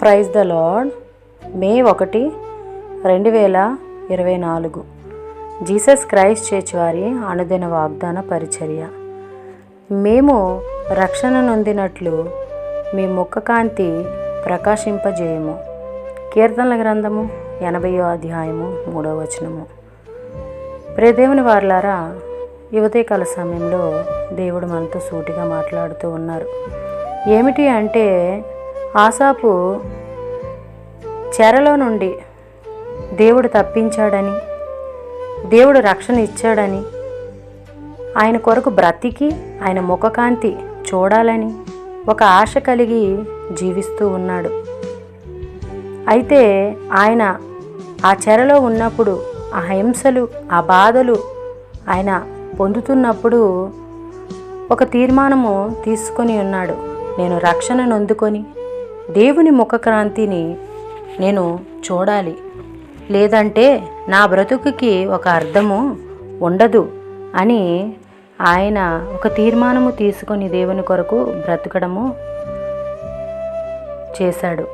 Praise the lord. మే ఒకటి రెండు వేల ఇరవై నాలుగు. జీసస్ క్రైస్ట్ చర్చ్ వారి అనుదిన వాగ్దాన పరిచర్య. మేము రక్షణ నొందినట్లు మీ ముఖ కాంతి ప్రకాశింపజేయము. కీర్తనల గ్రంథము ఎనభయో అధ్యాయము మూడవ వచనము. ప్రదేవుని వార్లారా యువతీకాల సమయంలో దేవుడు మనతో సూటిగా మాట్లాడుతూ ఉన్నారు. ఏమిటి అంటే ఆసాపు చెరలో నుండి దేవుడు తప్పించాడని దేవుడు రక్షణ ఇచ్చాడని ఆయన కొరకు బ్రతికి ఆయన ముఖకాంతి చూడాలని ఒక ఆశ కలిగి జీవిస్తూ ఉన్నాడు. అయితే ఆయన ఆ చెరలో ఉన్నప్పుడు ఆ హింసలు ఆ బాధలు ఆయన పొందుతున్నప్పుడు ఒక తీర్మానము తీసుకొని ఉన్నాడు. నేను రక్షణ నొందుకొని దేవుని ముఖక్రాంతిని నేను చూడాలి. లేదంటే నా బ్రతుకుకి ఒక అర్థము ఉండదు అని ఆయన ఒక తీర్మానము తీసుకొని దేవుని కొరకు బ్రతకడము చేశాడు.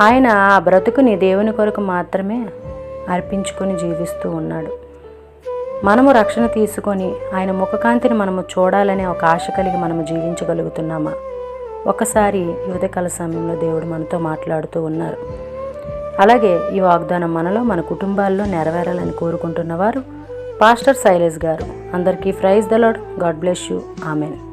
ఆయన ఆ బ్రతుకుని దేవుని కొరకు మాత్రమే అర్పించుకొని జీవిస్తూ ఉన్నాడు. మనము రక్షణ తీసుకొని ఆయన ముఖకాంతిని మనము చూడాలనే ఒక ఆశ కలిగి మనము జీవించగలుగుతున్నామా? ఒకసారి యువతకాల సమయంలో దేవుడు మనతో మాట్లాడుతూ ఉన్నారు. అలాగే ఈ వాగ్దానం మనలో మన కుటుంబాల్లో నెరవేరాలని కోరుకుంటున్నవారు పాస్టర్ శైలేష్ గారు. అందరికీ praise the Lord God bless you. Amen.